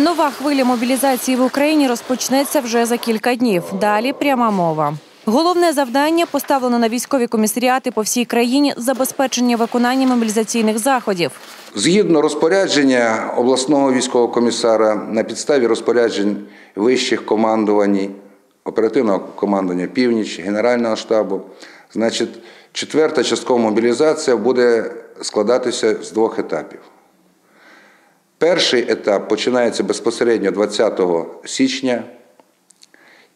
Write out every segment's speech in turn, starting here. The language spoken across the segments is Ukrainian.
Нова хвиля мобілізації в Україні розпочнеться вже за кілька днів. Далі пряма мова. Головне завдання поставлено на військові комісаріати по всій країні забезпечення виконання мобілізаційних заходів. Згідно розпорядження обласного військового комісара на підставі розпоряджень вищих командувань, оперативного командування Північ, Генерального штабу, значить, четверта часткова мобілізація буде складатися з двох етапів. Перший етап починається безпосередньо 20 січня.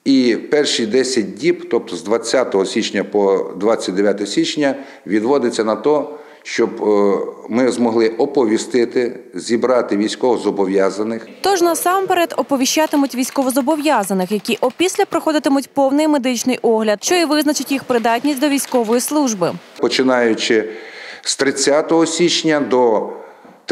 І перші 10 діб, тобто з 20 січня по 29 січня, відводиться на те, щоб е, ми змогли оповістити, зібрати військовозобов'язаних. Тож насамперед оповіщатимуть військовозобов'язаних, які опісля проходитимуть повний медичний огляд, що і визначить їх придатність до військової служби. Починаючи з 30 січня до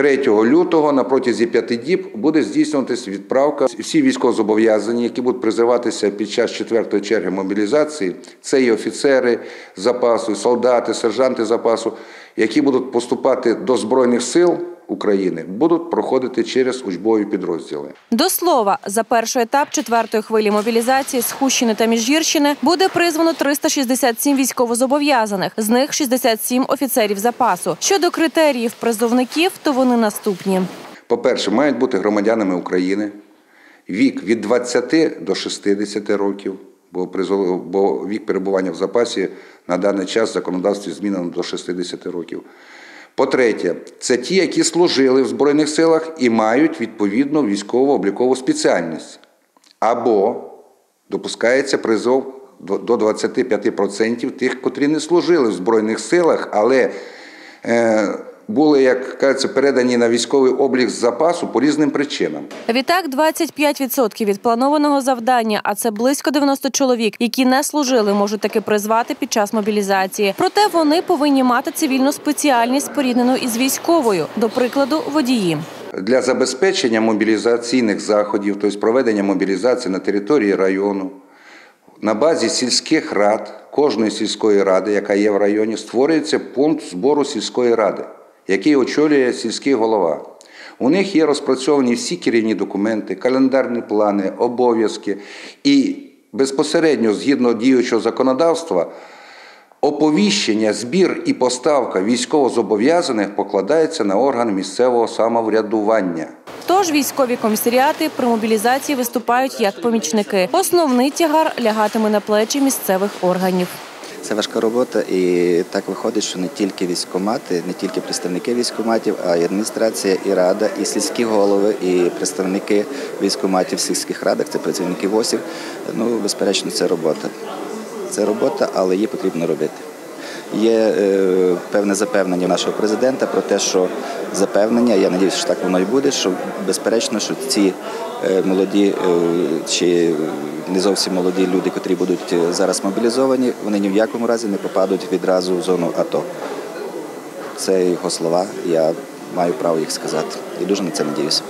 3 лютого на протязі п'яти діб буде здійснюватися відправка. Всі військовозобов'язані, які будуть призиватися під час четвертої черги мобілізації, це і офіцери запасу, і солдати, сержанти запасу, які будуть поступати до Збройних сил України, будуть проходити через учбові підрозділи. До слова, за перший етап четвертої хвилі мобілізації з Хущини та Міжгірщини буде призвано 367 військовозобов'язаних, з них 67 офіцерів запасу. Щодо критеріїв призовників, то вони наступні. По-перше, мають бути громадянами України, вік від 20 до 60 років, бо, бо вік перебування в запасі на даний час в законодавстві змінено до 60 років. По-третє, це ті, які служили в Збройних силах і мають відповідну військово-облікову спеціальність. Або допускається призов до до 25% тих, котрі не служили в Збройних силах, але е, були, як кажеться, передані на військовий облік з запасу по різним причинам. Відтак, 25% від планованого завдання, а це близько 90 чоловік, які не служили, можуть таки призвати під час мобілізації. Проте вони повинні мати цивільну спеціальність, споріднену із військовою, до прикладу, водії. Для забезпечення мобілізаційних заходів, тобто проведення мобілізації на території району, на базі сільських рад, кожної сільської ради, яка є в районі, створюється пункт збору сільської ради, який очолює сільський голова. У них є розпрацьовані всі керівні документи, календарні плани, обов'язки. І безпосередньо, згідно діючого законодавства, оповіщення, збір і поставка військовозобов'язаних покладається на орган місцевого самоврядування. Тож військові комісаріати при мобілізації виступають як помічники. Основний тягар лягатиме на плечі місцевих органів. Це важка робота, і так виходить, що не тільки військкомати, не тільки представники військкоматів, а й адміністрація, і рада, і сільські голови, і представники військкоматів в сільських радах, це працівники ВОСів. Ну, безперечно, це робота. Це робота, але її потрібно робити. Є е, певне запевнення нашого президента про те, що запевнення, я сподіваюся, що так воно і буде, що безперечно, що ці е, молоді е, чи не зовсім молоді люди, котрі будуть е, зараз мобілізовані, вони ні в якому разі не попадуть відразу в зону АТО. Це його слова, я маю право їх сказати і дуже на це надіюся.